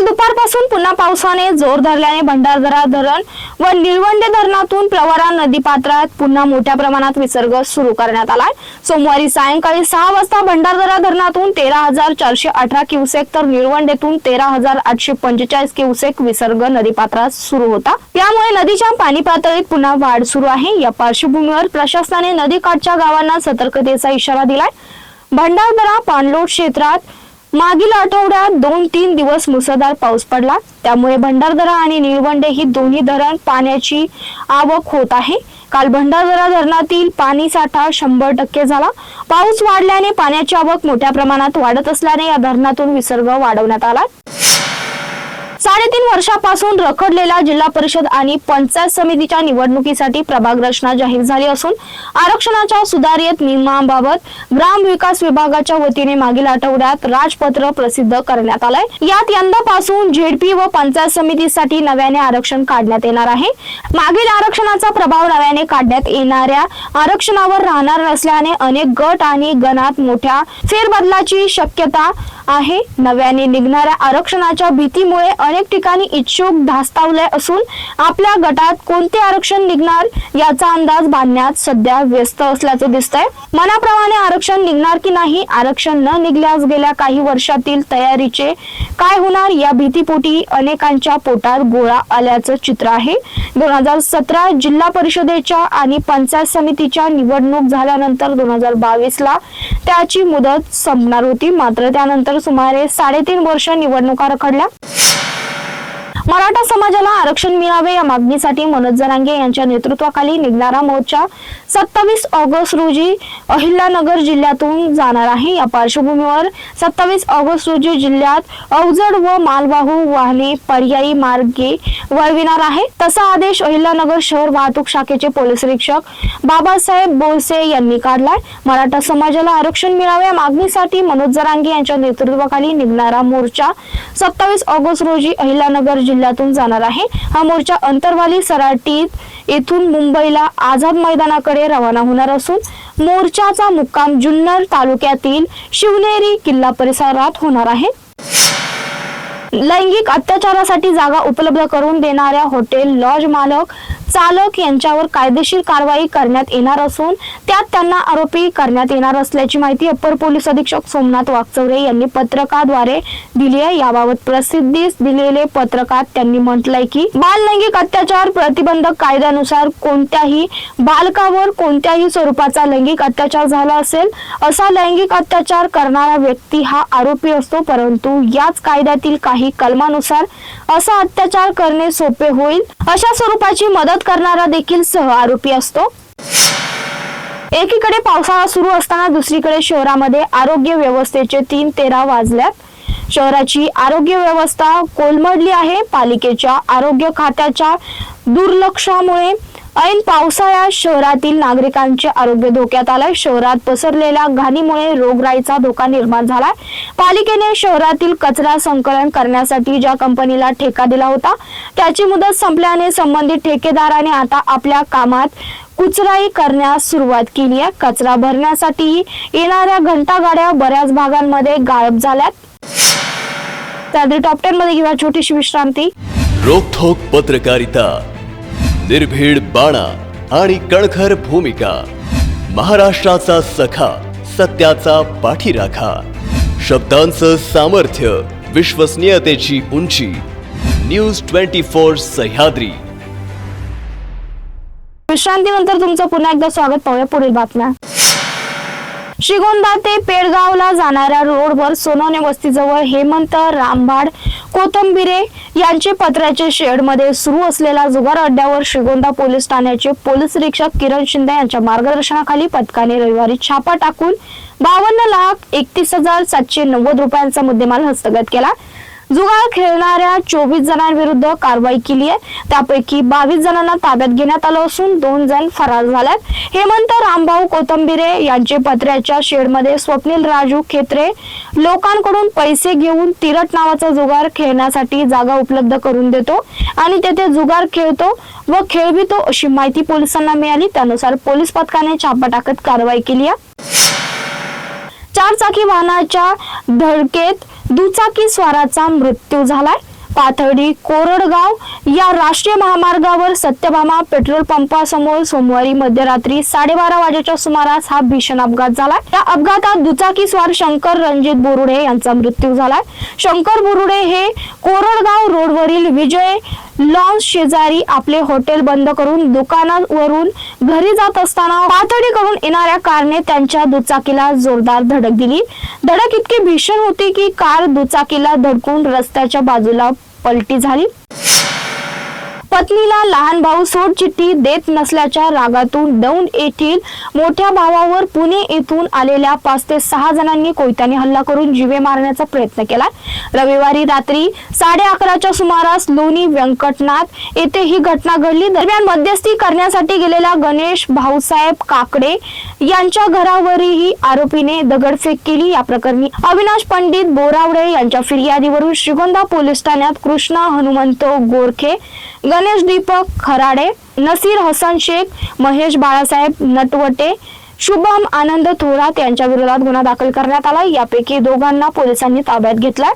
काल दुपारपासून पुन्हा पावसाने जोर धरल्याने भंडारदरा धरण व निळवंडे धरणातून प्रवरा नदी पात्रात पुन्हा मोठ्या प्रमाणात विसर्ग सुरू करण्यात आलाय. सोमवारी सायंकाळी सहा वाजता भंडारदरा धरणातून तेरा हजार चारशे अठरा क्युसेक तर निळवंडेतून तेरा हजार आठशे पंचेचाळीस क्युसेक विसर्ग नदीपात्रात सुरू होता. यामुळे नदीच्या पाणी पातळीत पुन्हा वाढ सुरू आहे. या पार्श्वभूमीवर प्रशासनाने नदीकाठच्या गावांना सतर्कतेचा इशारा दिलाय. भंडारदरा पाणलोट क्षेत्रात मागील आठवड्यात दोन तीन दिवस मुसळधार पाऊस पडला. त्यामुळे भंडारदरा आणि निळवंडे ही दोन्ही धरण पाण्याची आवक होत आहे. काल भंडारदरा धरणातील पाणी साठा शंभर टक्के झाला. पाऊस वाढल्याने पाण्याची आवक मोठ्या प्रमाणात वाढत असल्याने या धरणातून विसर्ग वाढवण्यात आला. साडेतीन वर्षापासून रखडलेला जिल्हा परिषद आणि पंचायत समितीच्या निवडणुकीसाठी प्रभाग रचना जाहीर झाली असून आरक्षणाच्या सुधारित नियमांबाबत ग्राम विकास विभागाच्या वतीने मागील आठवड्यात राजपत्र प्रसिद्ध करण्यात आलंय. यात यंदापासून झेडपी व पंचायत समितीसाठी नव्याने आरक्षण काढण्यात येणार आहे. मागील आरक्षणाचा प्रभाव नव्याने काढण्यात येणाऱ्या आरक्षणावर राहणार नसल्याने अनेक गट आणि गणात मोठ्या फेरबदलाची शक्यता आहे. नव्याने निघणाऱ्या आरक्षणाच्या भीतीमुळे अनेक ठिकाणी इच्छुक धास्तावले असून आपल्या गटात कोणते आरक्षण निघणार याचा अंदाज बांधण्यात सध्या व्यस्त असल्याचं दिसतंय. मनाप्रमाणे आरक्षण निघणार की नाही आरक्षण न निघल्यास गेल्या काही वर्षातील तयारीचे काय होणार या भीतीपोटी अनेकांच्या पोटात गोळा आल्याचं चित्र आहे. दोन हजार सतरा जिल्हा परिषदेच्या आणि पंचायत समितीच्या निवडणूक झाल्यानंतर दोन हजार बावीस ला त्याची मुदत संपणार होती. मात्र त्यानंतर सुमारे साडेतीन वर्ष निवडणुका रखडल्या. मराठा समाजाला आरक्षण मिळावे या मागणीसाठी मनोज जरांगे यांच्या नेतृत्वाखाली निघणारा मोर्चा सत्तावीस ऑगस्ट रोजी अहिल्यानगर जिल्ह्यातून जाणार आहे. या पार्श्वभूमीवर सत्तावीस ऑगस्ट रोजी जिल्ह्यात अवजड व मालवाहू वाहने पर्यायी मार्गे वळविणार आहे. तसा आदेश अहिल्यानगर शहर वाहतूक शाखेचे पोलीस निरीक्षक बाबासाहेब बोलसे यांनी काढलाय. मराठा समाजाला आरक्षण मिळावे या मागणीसाठी मनोज जरांगे यांच्या नेतृत्वाखाली निघणारा मोर्चा सत्तावीस ऑगस्ट रोजी अहिल्यानगर जिल्ह्यातून जाणार आहे. हा मोर्चा अंतरवाली सराटीत येथून मुंबईला आझाद मैदानाकडे रवाना होणार असून मोर्चाचा मुक्काम जुन्नर तालुक्यातील शिवनेरी किल्ला परिसरात होणार आहे. लैंगिक अत्याचारासाठी जागा उपलब्ध करून देणाऱ्या हॉटेल लॉज मालक चालक यांच्यावर कायदेशीर कारवाई करण्यात येणार असून त्यात त्यांना आरोपी करण्यात येणार असल्याची माहिती अप्पर पोलीस अधीक्षक सोमनाथ वागचौरे यांनी पत्रकाद्वारे दिली आहे. याबाबत प्रसिद्धीस दिलेले पत्रकात त्यांनी म्हटलंय की बाल लैंगिक अत्याचार प्रतिबंधक कायद्यानुसार कोणत्याही बालकावर कोणत्याही स्वरूपाचा लैंगिक अत्याचार झाला असेल असा लैंगिक अत्याचार करणारा व्यक्ती हा आरोपी असतो परंतु याच कायद्यातील काही कलमानुसार असा अत्याचार करणे सोपे होईल. अशा स्वरूपाची मदत करणारा देखील सह आरोपी असतो. एकीकडे पावसाळा सुरू असताना दुसरीकडे शहरामध्ये आरोग्य व्यवस्थेचे तीन तेरा वाजल्यात. शहराची आरोग्य व्यवस्था कोलमडली आहे. पालिकेच्या आरोग्य खात्याच्या दुर्लक्षामुळे ऐन पावसाळ्यात शहरातील नागरिकांचे आरोग्य धोक्यात आलंय. शहरात पसरलेल्या घाणीमुळे रोगराईचा धोका निर्माण झालाय. पालिकेने शहरातील कचरा संकलन करण्यासाठी ज्या कंपनीला ठेका दिला होता त्याची मुदत संपल्याने संबंधित ठेकेदाराने आता आपल्या कामात कुचराई करण्यास सुरुवात केली आहे. कचरा भरण्यासाठी येणाऱ्या घंटागाड्या बऱ्याच भागांमध्ये गायब झाल्यात. त्याआधी टॉप टेन मध्ये घेऊया छोटीशी विश्रांती. रोखोक पत्रकारिता. निर्भीड बाणा आणि कणखर भूमिका. महाराष्ट्राचा सखा सत्याचा पाठीराखा. शब्दांचं सामर्थ्य विश्वसनीयतेची उंची. News twenty four Sahyadri. विश्रांतीनंतर तुमचं पुन्हा एकदा स्वागत पाहूया पुढील बातम्या. श्रीगोंदा ते पेडगावला जाणाऱ्या रोडवर सोनवणे वस्तीजवळ हेमंत रामभाड कोथंबिरे यांचे पत्र्याचे शेडमध्ये सुरू असलेल्या जुगार अड्ड्यावर श्रीगोंदा पोलीस ठाण्याचे पोलीस निरीक्षक किरण शिंदे यांच्या मार्गदर्शनाखाली पथकाने रविवारी छापा टाकून बावन्न लाख एकतीस हजार सातशे नव्वद रुपयांचा मुद्देमाल हस्तगत केला. जुगार खेळणाऱ्या चोवीस जणांविरुद्ध कारवाई केली आहे. त्यापैकी बावीस जणांना ताब्यात घेण्यात आलं असून दोन जण फरार झाल्यात. हेमंत रामभाऊ कोथंबिरे यांचे पत्र्याच्या शेडमध्ये स्वप्नील राजू खेत्रे लोकांकडून पैसे घेऊन तिरट नावाचा जुगार खेळण्यासाठी जागा उपलब्ध करून देतो आणि तेथे जुगार खेळतो व खेळवितो अशी माहिती पोलिसांना मिळाली. त्यानुसार पोलीस पथकाने छापा टाकत कारवाई केली आहे. चार चाकी वाहनाच्या धडकेत दुचाकी स्वाराचा मृत्यू झालाय. पाथर्डी कोरडगाव या राष्ट्रीय महामार्गावर सत्यभामा पेट्रोल पंपासमोर सोमवारी मध्यरात्री साडेबारा वाजेच्या सुमारास हा भीषण अपघात झाला. या अपघातात दुचाकी स्वार शंकर रणजित बोरुडे यांचा मृत्यू झाला. शंकर बोरुडे हे कोरडगाव रोडवरील विजय लॉन्स शेजारी आपले हॉटेल बंद करून दुकानावरून घरी जात असताना पातळीकडून येणाऱ्या कारने त्यांच्या दुचाकीला जोरदार धडक दिली. धडक इतकी भीषण होती की कार दुचाकीला धडकून रस्त्याच्या बाजूला पलटी झाली. पत्नीला लहान भाऊ सोड चिठ्ठी देत नसल्याच्या रागातून दौंड येथील मोठ्या भावावर पुणे येथून आलेल्या पाच ते सहा जणांनी कोयत्याने हल्ला करून जीवे मारण्याचा प्रयत्न केला. रविवारी रात्री साडे अकराच्या सुमारास लोणी व्यंकटनाथ येथे ही घटना घडली. दरम्यान मध्यस्थी करण्यासाठी गेलेल्या गणेश भाऊसाहेब काकडे यांच्या घरावरही आरोपीने दगडफेक केली. या प्रकरणी अविनाश पंडित बोरावडे यांच्या फिर्यादीवरून श्रीगोंदा पोलीस ठाण्यात कृष्णा हनुमंत गोरखे गणेश दीपक खराडे नसीर हसन शेख महेश बाळासाहेब नटवटे शुभम आनंद थोरात यांच्या विरोधात गुन्हा दाखल करण्यात आला यापैकी दोघांना पोलिसांनी ताब्यात घेतलाय.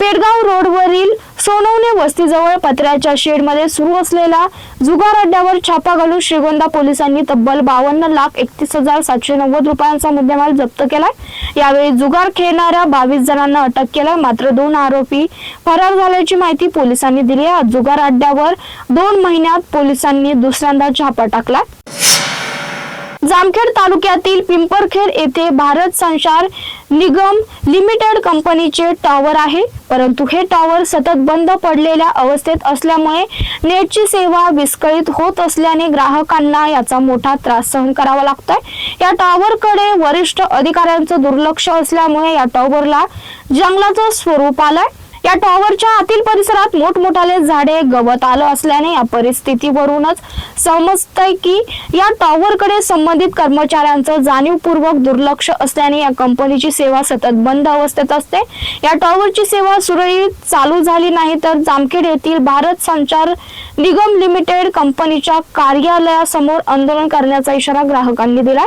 पेडगाव रोडवरील सोनवणे वस्तीजवळ पत्र्याच्या शेडमध्ये सुरू असलेला जुगार अड्ड्यावर छापा घालून श्रीगोंदा पोलिसांनी तब्बल बावन्न लाख एकतीस हजार सातशे नव्वद रुपयांचा मुद्देमाल जप्त केलाय. यावेळी जुगार खेळणाऱ्या बावीस जणांना अटक केलाय. मात्र दोन आरोपी फरार झाल्याची माहिती पोलिसांनी दिली आहे. जुगार अड्ड्यावर दोन महिन्यात पोलिसांनी दुसऱ्यांदा छापा टाकला जामखेड तालुक्यातील पिंपरखेड येथे भारत संचार निगम लिमिटेड कंपनीचे टॉवर आहे. परंतु हे टॉवर सतत बंद पडलेल्या अवस्थेत असल्यामुळे नेटची सेवा विस्कळीत होत असल्याने ग्राहकांना याचा मोठा त्रास सहन करावा लागतोय. या टॉवरकडे वरिष्ठ अधिकाऱ्यांचं दुर्लक्ष असल्यामुळे या टॉवरला जंगलाचं स्वरूप आलंय. या टॉवरच्या आतील परिसरात मोठमोठाले झाडे गवत आलं असल्याने या परिस्थितीवरूनच समजतंय की या टॉवरकडे संबंधित कर्मचाऱ्यांचं जाणीवपूर्वक दुर्लक्ष असल्याने या कंपनीची सेवा सतत बंद अवस्थेत असते. या टॉवरची सेवा सुरळीत चालू झाली नाही तर जामखेड येथील भारत संचार निगम लिमिटेड कंपनीच्या कार्यालयासमोर आंदोलन करण्याचा इशारा ग्राहकांनी दिलाय.